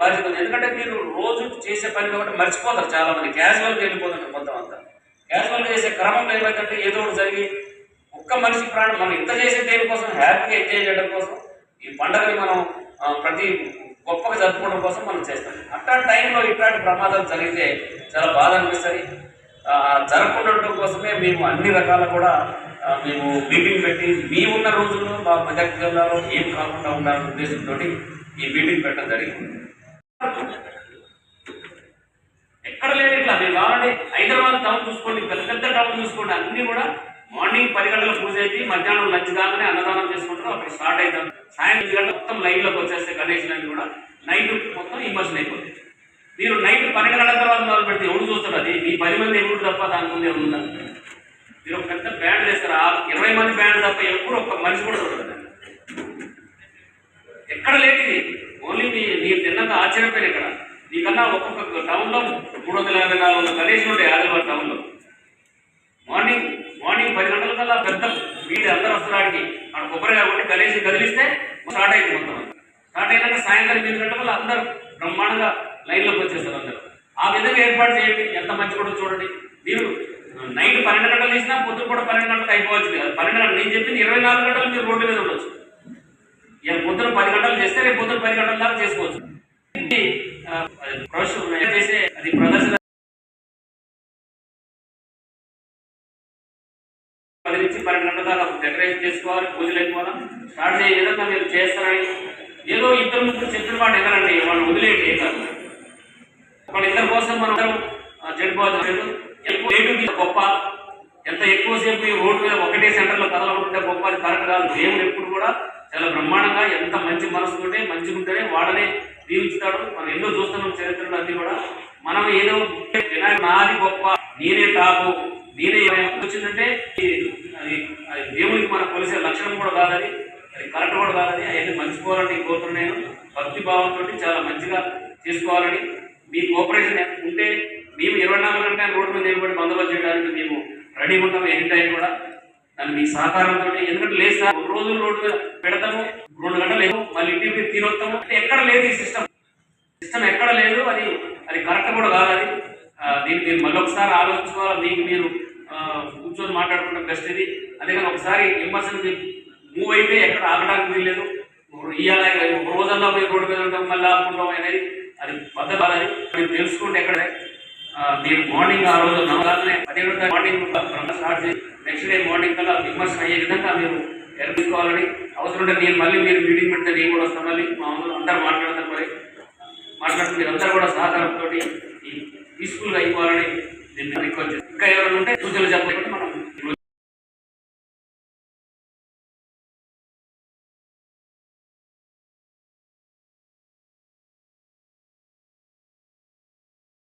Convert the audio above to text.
బాధ్యత ఎందుకంటే మీరు రోజు చేసే పని కాబట్టి మర్చిపోతారు చాలా మంది క్యాజువల్గా వెళ్ళిపోతుంటారు మొత్తం అంతా. క్యాజువల్గా చేసే క్రమంలో ఏమైందంటే ఏదో ఒకటి జరిగి ఒక్క మనిషి ప్రాణం మనం ఇంత చేసే దేనికోసం హ్యాపీగా ఎంజాయ్ చేయడం కోసం. ఈ పండుగని మనం ప్రతి గొప్పగా జరుపుకోవడం కోసం మనం చేస్తాం. అట్లాంటి టైంలో ఇట్లాంటి ప్రమాదాలు జరిగితే చాలా బాధ అనిపిస్తుంది. జరగకుండా కోసమే మేము అన్ని రకాల కూడా మేము మీటింగ్ పెట్టి మీ ఉన్న రోజుల్లో మా మెదక్ జిల్లాలో ఏం కాకుండా ఉండాలనే ఉద్దేశంతో ఈ మీటింగ్ పెట్టడం జరిగింది. ఎక్కడ లేదు ఇట్లా మీరు కావాలంటే హైదరాబాద్ టౌన్ చూసుకోండి పెద్ద పెద్ద టౌన్ చూసుకోండి అన్ని కూడా మార్నింగ్ పది గంటల పూజ అయితే మధ్యాహ్నం లంచ్ కాగానే అన్నదానం చేసుకుంటారు అక్కడ స్టార్ట్ అవుతాం సాయంత్రం గంటల మొత్తం లైవ్లోకి వచ్చేస్తే గణేష్ అన్ని కూడా నైట్ మొత్తం ఇమర్షన్ అయిపోతుంది. మీరు నైట్ పన్నెండు గంటల తర్వాత మొదలు పెడితే ఎవడు చూస్తారు అది? మీ పది మంది ఎవరు తప్ప దాని ముందు ఎవరు ఉందా మీరు ఒక పెద్ద బ్యాండ్ వేస్తారు ఆ ఇరవై మంది బ్యాండ్ తప్ప ఎప్పుడు ఒక మనిషి కూడా చూడదు ఎక్కడ లేదు మీరు తిన్నాక ఇక్కడ. నీకన్నా ఒక్కొక్క టౌన్లో మూడు వందల యాభై నాలుగు వందల గణేష్ ఉంటాయి ఆదివారం టౌన్లో. మార్నింగ్ మార్నింగ్ పది గంటల కల్లా పెద్ద వీటి అందరూ వస్తారానికి అక్కడ కొబ్బరి కాబట్టి గణేష్ కదిలిస్తే స్టార్ట్ అయింది మొత్తం స్టార్ట్ అయినాక సాయంత్రం ఎనిమిది గంటల వల్ల అందరూ బ్రహ్మాండంగా లైన్లోకి వచ్చేస్తారు అందరూ. ఆ విధంగా ఏర్పాటు చేయండి. ఎంత మంచి కూడా చూడండి. మీరు నైట్ పన్నెండు గంటలు తీసినా పొద్దున కూడా పన్నెండు గంటలకు అయిపోవచ్చు కదా పన్నెండు గంటలు నేను చెప్పింది ఇరవై నాలుగు గంటలు మీరు రోడ్డు మీద ఉండొచ్చు. ఇక పొద్దున పది గంటలు చేస్తే రేపు పొద్దున పది గంటల దాకా చేసుకోవచ్చు. ఇది, అది చేసే అది ప్రదర్శన పది నుంచి పన్నెండు గంటల దాకా డెకరేషన్ చేసుకోవాలి పూజలు అయిపోవాలి. స్టార్ట్ చేయ విధంగా మీరు చేస్తారని ఏదో ఇద్దరు ముగ్గురు చెప్పిన మాట ఎక్కడండి వాళ్ళు వదిలేయండి ఏం కాదు. వాళ్ళ ఇద్దరి కోసం మనం అందరం ఆ, ఎక్కువ రేటు గొప్ప. ఎంత ఎక్కువసేపు ఈ రోడ్డు మీద ఒకటే సెంటర్లో కదలకుంటే గొప్ప అది కరెక్ట్ కాదు. దేవుడు ఎప్పుడు కూడా చాలా బ్రహ్మాండంగా ఎంత మంచి మనసుతోటే దీవిస్తాడు మనం ఎన్నో చూస్తున్నాం చరిత్రలో అన్ని కూడా మనం ఏదో వినాయక నాది గొప్ప నేనే టాపు నేనే వచ్చిందంటే దేవునికి అది అది దేవుడికి మనం కొలిసే లక్షణం కూడా కాదని అది కరెక్ట్ కూడా కాదని అవన్నీ మర్చిపోవాలని కోరుతున్నాను భక్తి భావంతో చాలా మంచిగా చేసుకోవాలని. మీ కోఆపరేషన్ ఉంటే మేము ఇరవై నాలుగు గంటల రోడ్డు మీద నిలబడి బందోబస్తు చేయడానికి మేము రెడీ ఉంటాం ఎనీ టైం కూడా. దాన్ని మీ సహకారంతో ఎందుకంటే లేదు సార్ రెండు రోజులు రోడ్డు పెడతాము రెండు గంటలు లేవు మళ్ళీ ఇంటికి మీరు తినొస్తాము. అంటే ఎక్కడ లేదు ఈ సిస్టమ్ సిస్టమ్ ఎక్కడ లేదు అది అది కరెక్ట్ కూడా కాదు అది. దీన్ని మీరు మళ్ళీ ఒకసారి ఆలోచించుకోవాలి? మీకు మీరు కూర్చొని మాట్లాడుకుంటే బెస్ట్ ఇది. అదే కానీ ఒకసారి విమర్శలు మూవ్ అయితే ఎక్కడ ఆగడానికి వీల్లేదు. ఇవాళ ఒక రోజల్లా మీరు రోడ్డు మీద ఉంటాం మళ్ళీ ఆపుకుంటాం అనేది. అది పద్ధతి కాదని అది. మీరు తెలుసుకుంటే ఎక్కడ మీరు మార్నింగ్ ఆ రోజు నవగానే పదిహేడు మార్నింగ్ స్టార్ట్ చేసి నెక్స్ట్ డే మార్నింగ్ కల్లా విమర్శన అయ్యే విధంగా మేము ఎదుర్కోవాలని అవసరం ఉంటే నేను మళ్ళీ మీరు మీటింగ్ పెడితే నేను కూడా వస్తాను మళ్ళీ మా అందరూ అందరూ మాట్లాడతారు మరి. మాట్లాడుతూ మీరందరూ కూడా సహకారంతో ఈ పీస్ఫుల్గా అయిపోవాలని నేను రిక్వెస్ట్ ఇంకా ఎవరైనా ఉంటే సూచనలు చెప్పకుండా